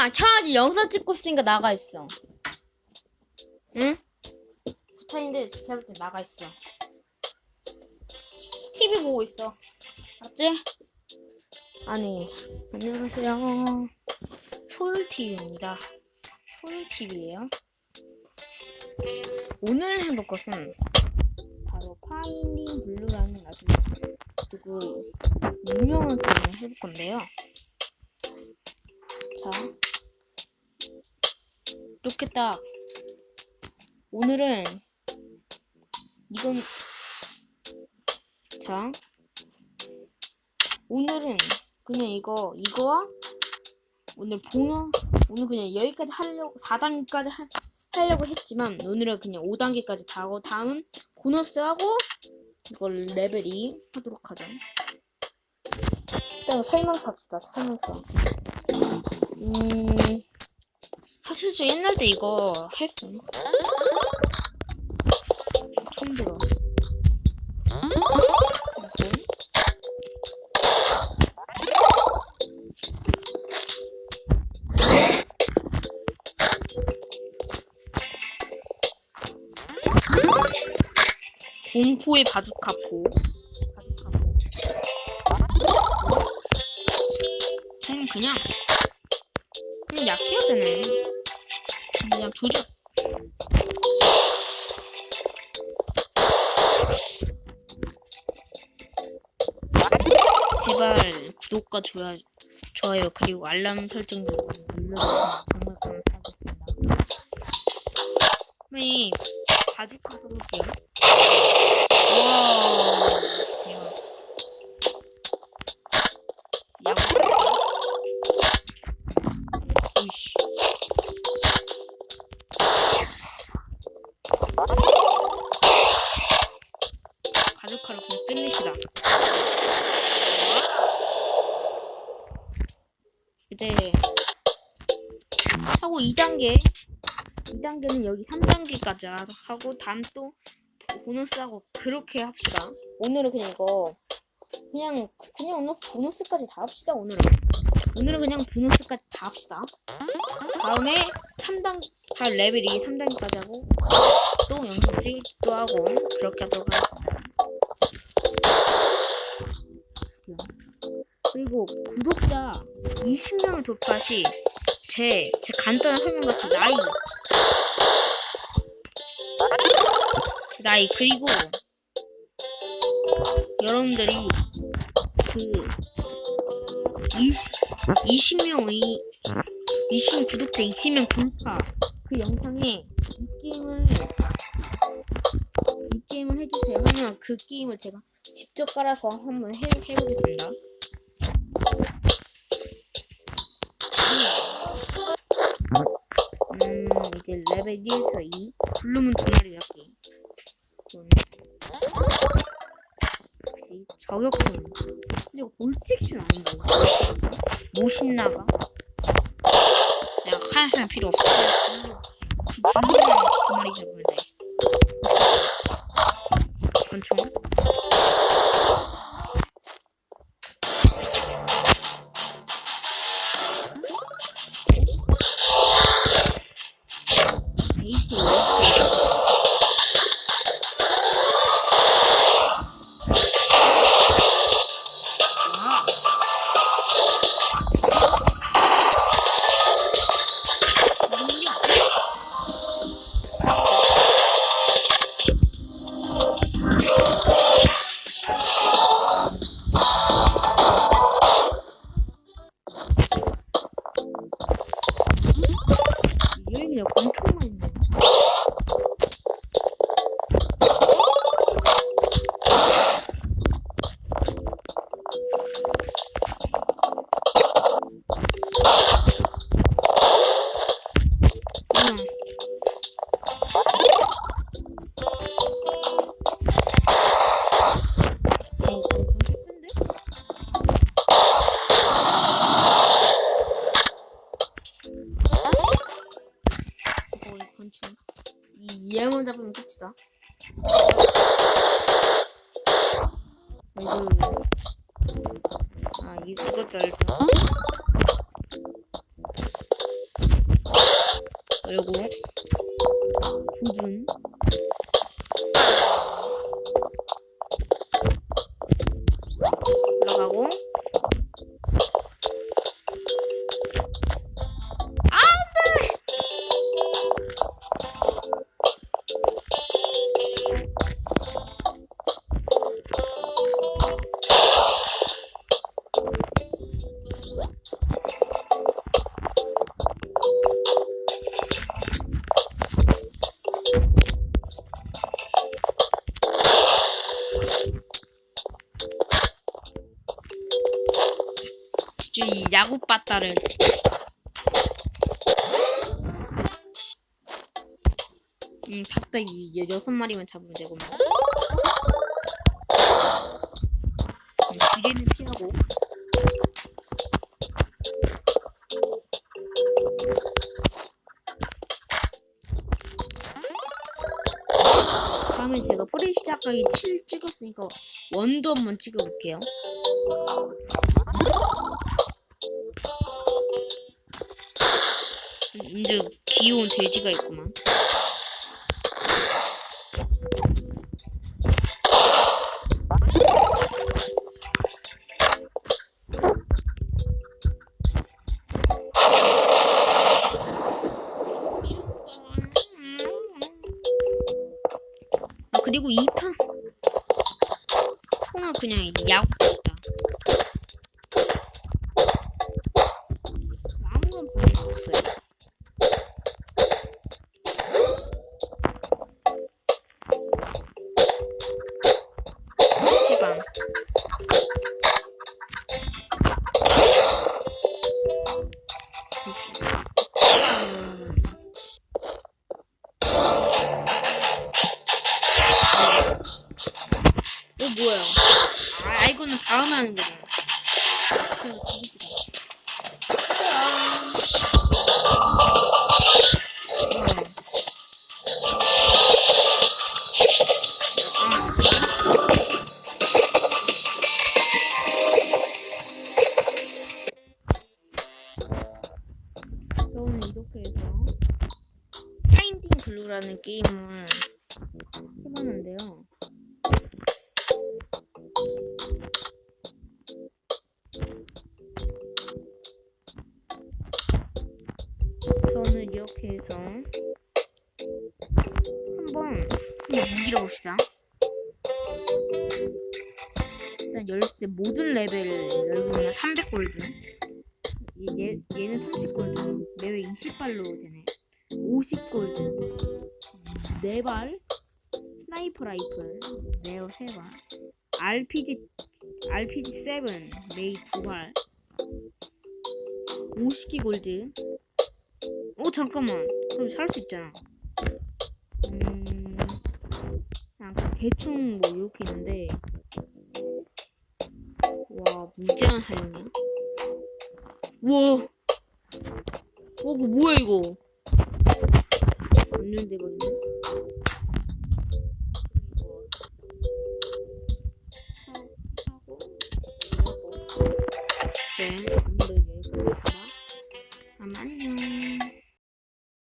야, 형아지 영상 찍고 있으니까 나가 있어. 응? 부탄인데 제가 볼때 나가 있어. TV 보고 있어. 맞지? 아니, 안녕하세요. 소율TV입니다. 소율TV예요. 오늘 해볼 것은 바로 파인딩 블루라는 아주 그 유명한 게임을 해볼 건데요. 자, 딱 오늘은 이건 자 오늘은 그냥 이거 이거와 오늘 보너 오늘 그냥 여기까지 하려고 4단계까지 하, 하려고 했지만 오늘은 그냥 5단계까지 다 하고 다음 보너스 하고 이걸 레벨 2 하도록 하죠. 일단 설명서 합시다. 설명서. 음사 실저 옛날 때 이거 했어. 처음 들어. 공포의 바둑카포. 바둑카포. 저는 그냥 그냥 약해야 되네 그냥 도전. 제발 구독과 좋아요, 좋아요 그리고 알람 설정도 눌러주시면 정말 감사하겠습니다. 네, 바둑카 써볼게요. 이제 하고 2단계 2단계는 여기 3단계까지 하고 다음 또 보너스하고 그렇게 합시다. 오늘은 그냥 이거 그냥 그냥 오늘 보너스까지 다 합시다. 오늘은 오늘은 그냥 보너스까지 다 합시다. 다음에 3단 다 레벨이 3단계까지 하고 또 영상 찍기도 하고 그렇게 하도록 하겠습니다. 그리고 구독자 20명을 돌파 시 제, 제 간단한 설명 같은 나이. 제 나이. 그리고 여러분들이 그 20, 20명의 20 구독자 20명 돌파 그 영상에 이 게임을 이 게임을 해주세요. 하면 그 게임을 제가 직접 깔아서 한번 해, 해보겠습니다. 음, 이제 레벨 1에서 2. 블루문 두 마리 잡기. 음. 역시 저격총. 근데 이거 볼텍션 아닌가? 이거? 모신 나가? 내가 하얀색 필요 없어. 블루. 블루문 두 마리 잡으면 돼. 권총. 얘만 잡으면 끝이다. 아 이거 짧다. 그리고 야구 빠따를. 음 여- 여섯 마리만 잡으면 되구만 음, 기계는 피하고. 다음에 제가 뿌리 시작하기 7 찍었으니까 원도 한번 찍어볼게요 이제 귀여운 돼지가 있구만. 아 그리고 2탄 통은 그냥 야구다. 이거 뭐야? 아, 이거는 다음에 하는 재밌다. 저는 이렇게 해서 파인딩 블루라는 게임을 해서 한번 한번 이기러 봅시다. 일단 열쇠 모든 레벨을 열면 300골드. 얘, 얘는 30골드. 매회 20발로 되네. 50골드. 4발. 스나이퍼 라이플. 네오 3발. RPG, RPG 7. 메이 2발. 50기 골드. 잠깐만. 그럼 살 수 있잖아. 음 그냥 대충 뭐 이렇게 있는데. 와 무제한 사용이야 우와. 어 그거 뭐야 이거? 완전 대박인데 네.